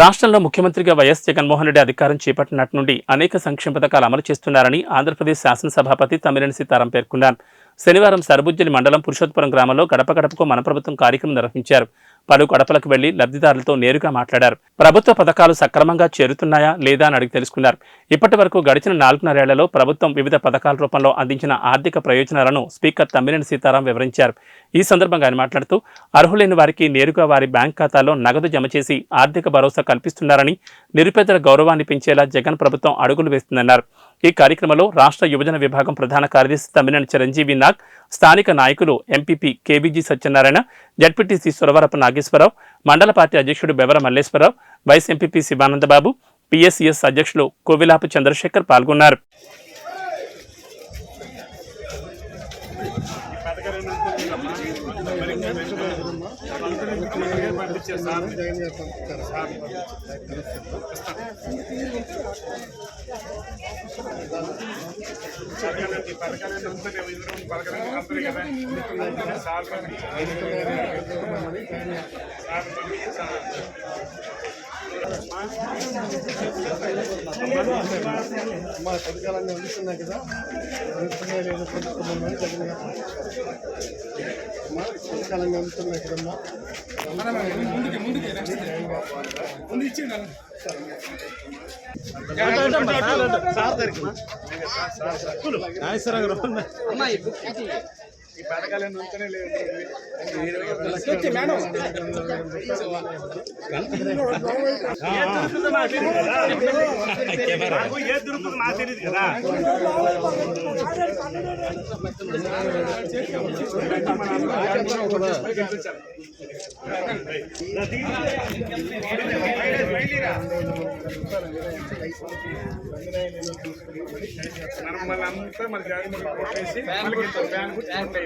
రాష్ట్రంలో ముఖ్యమంత్రిగా వైఎస్ జగన్మోహన్ రెడ్డి అధికారం చేపట్టినట్టు నుండి అనేక సంక్షేమ పథకాలు అమలు చేస్తున్నారని ఆంధ్రప్రదేశ్ శాసనసభాపతి తమ్మినేని సీతారాం పేర్కొన్నారు. శనివారం సరబుజ్జలి మండలం పురుషోత్పురం గ్రామంలో గడప గడపకు మన ప్రభుత్వం కార్యక్రమం నిర్వహించారు. పలు గడపలకు వెళ్ళి లబ్ధిదారులతో నేరుగా మాట్లాడారు. ప్రభుత్వ పథకాలు సక్రమంగా చేరుతున్నాయా లేదా అని అడిగి తెలుసుకున్నారు. ఇప్పటి వరకు గడిచిన నాలుగున్నరేళ్ళలో ప్రభుత్వం వివిధ పథకాల రూపంలో అందించిన ఆర్థిక ప్రయోజనాలను స్పీకర్ తమ్మినేని సీతారాం వివరించారు. ఈ సందర్భంగా ఆయన మాట్లాడుతూ అర్హులైన వారికి నేరుగా వారి బ్యాంక్ ఖాతాలో నగదు జమ చేసి ఆర్థిక భరోసా కల్పిస్తున్నారని నిరుపేదల గౌరవాన్ని పెంచేలా జగన్ ప్రభుత్వం అడుగులు వేస్తుందన్నారు. ఈ కార్యక్రమంలో రాష్ట్ర యువజన విభాగం ప్రధాన కార్యదర్శి తమ్మినేని చిరంజీవి నాగ్ స్థానిక నాయకులు MPP KBG Satyanarayana ZPTC Suravarapu Nageswara Rao మండల పార్టీ అధ్యక్షుడు Bevara Malleswara Rao vice MPP Shivananda Babu PSCS అధ్యక్షులు కోవిలాపు చంద్రశేఖర్ పాల్గొన్నారు. మా పథకాలన్నీ అందుతున్నాయి కదా అందుతున్నాయి జగన్ గారు మీద కొట్టేసి మళ్ళీ గిట్ల ఫ్యాన్ గుర్తు కొట్టేయాలి. మాయా? పైలి, పైలి, ఫ్యాన్ కోసం బుక్ ఎందుకండి? పైలి, ఓ- ఓట్లు వేయాలి చెప్పండి. ఆమా, ఆమా. మళ్ళీ మనం జగన్మోహన్ రెడ్డి కలెక్ట్ చేసుకోవాలి. మామయ్య, మళ్ళీ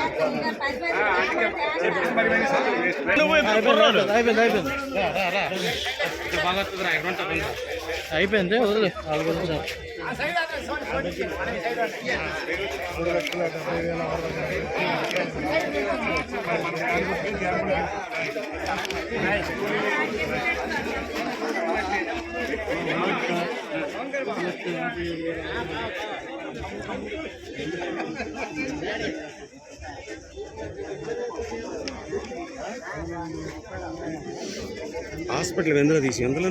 రామకృష్ణ కార్యాఫీస్ రెడీగా ఉంటుంది కార్యాఫీస్ వెళ్తాను అమ్మా, వేల అయిపోయింది వదిలే హాస్పిటల్ ఎందులో తీసి ఎందులో